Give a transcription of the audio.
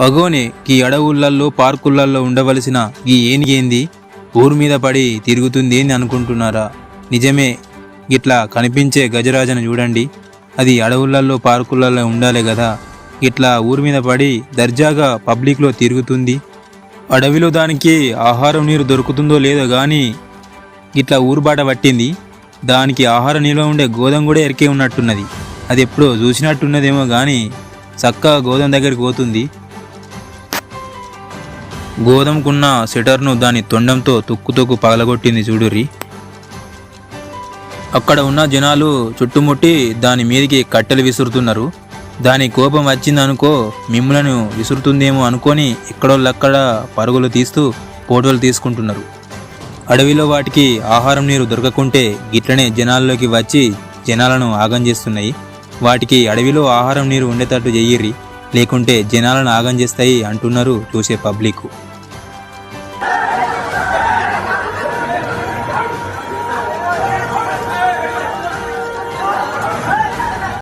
అగోనే ఈ అడవులల్లో పార్కులల్లో ఉండవలసిన ఈ ఏనిగేంది? ఊరు మీద పడి తిరుగుతుంది అని అనుకుంటున్నారా? నిజమే ఇట్లా కనిపించే గజరాజను చూడండి. అది అడవులల్లో పార్కులలో ఉండాలి కదా ఇట్లా ఊరి మీద పడి దర్జాగా పబ్లిక్లో తిరుగుతుంది. అడవిలో దానికి ఆహారం నీరు దొరుకుతుందో లేదో కానీ ఇట్లా ఊరుబాట పట్టింది. దానికి ఆహార నిల్వ ఉండే గోధుమ కూడా ఎరికే ఉన్నట్టున్నది. అది ఎప్పుడో చూసినట్టున్నదేమో కానీ చక్కగా గోధుమ దగ్గరికి పోతుంది. గోధుమకున్న సెటర్ను దాని తొండంతో తొక్కు తొక్కు పగలగొట్టింది చూడుర్రి. అక్కడ ఉన్న జనాలు చుట్టుముట్టి దాని మీదకి కట్టెలు విసురుతున్నారు. దాని కోపం వచ్చిందనుకో మిమ్మలను విసురుతుందేమో అనుకొని ఎక్కడోళ్ళక్కడ పరుగులు తీస్తూ ఫోటోలు తీసుకుంటున్నారు. అడవిలో వాటికి ఆహారం నీరు దొరకకుంటే గిట్లనే జనాల్లోకి వచ్చి జనాలను ఆగం చేస్తున్నాయి. వాటికి అడవిలో ఆహారం నీరు ఉండేటట్టు చెయ్యిర్రి. లేకుంటే జనాలను ఆగం చేస్తాయి అంటున్నారు చూసే పబ్లిక్.